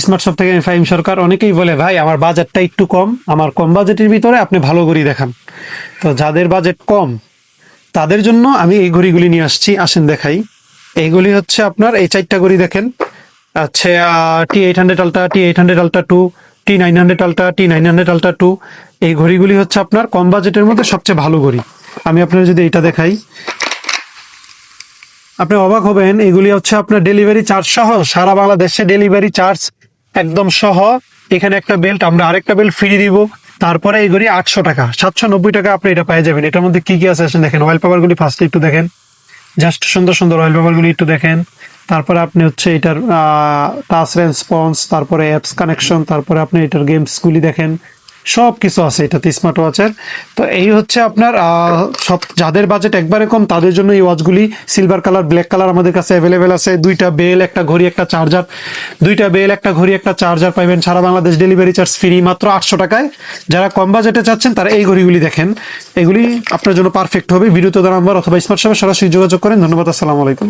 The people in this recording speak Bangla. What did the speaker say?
স্মার্ট শপ থেকে ফাহিম সরকার অনেকেই বলে, ভাই, আমার বাজেটটা একটু কম, আমার কম বাজেটের ভিতরে আপনি ভালো ঘড়ি দেখান। তো যাদের বাজেট কম, তাদের জন্য আমি এই ঘড়িগুলি নিয়ে আসছি, আসেন দেখাই। এইগুলি হচ্ছে আপনার, এই চারটা ঘড়ি দেখেন। আচ্ছা T eight hundred ultra T eight hundred ultra two T nine hundred ultra T nine hundred ultra two এই ঘড়িগুলি হচ্ছে আপনার কম বাজেটের মধ্যে সবচেয়ে ভালো ঘড়ি। আমি আপনার যদি এটা দেখাই। আপনি অবাক হবেন, এগুলি হচ্ছে আপনার ডেলিভারি চার্জ সহ সারা বাংলাদেশে ডেলিভারি চার্জ একদম সহ। এখানে একটা বেল্ট আমরা আরেকটা বেল্ট ফ্রি দিব। তারপরে এই ঘড়ি আটশো টাকা। সাতশো নব্বই টাকা আপনি এটা পেয়ে যাবেন। এটার মধ্যে কি কি আছে দেখেন। অয়েল পেপারগুলি ফার্স্টে একটু দেখেন। জাস্ট সুন্দর সুন্দর অয়েল পেপারগুলি একটু দেখেন। তারপরে আপনি হচ্ছে এটার টাচ রেসপন্স তারপরে অ্যাপস কানেকশন তারপরে আপনি এটার গেমস গুলি দেখেন। সব কিছু আছে এটাতে স্মার্ট ওয়াচের তো এই হচ্ছে আপনার সব যাদের বাজেট একবারে কম, তাদের জন্য এই ওয়াচগুলি সিলভার কালার ব্ল্যাক কালার আমাদের কাছে অ্যাভেলেবেল আছে। দুইটা বেল, একটা ঘড়ি, একটা চার্জার দুইটা বেল, একটা ঘড়ি, একটা চার্জার পাইবেন সারা বাংলাদেশ ডেলিভারি চার্জ ফ্রি মাত্র আটশো টাকায়। যারা কম বাজেটে চাচ্ছেন, তারা এই ঘড়িগুলি দেখেন। এগুলি আপনার জন্য পারফেক্ট হবে। ভিডিওতে নাম্বার অথবা স্মার্ট শপে সরাসরি যোগাযোগ করেন। ধন্যবাদ, আসসালামু আলাইকুম।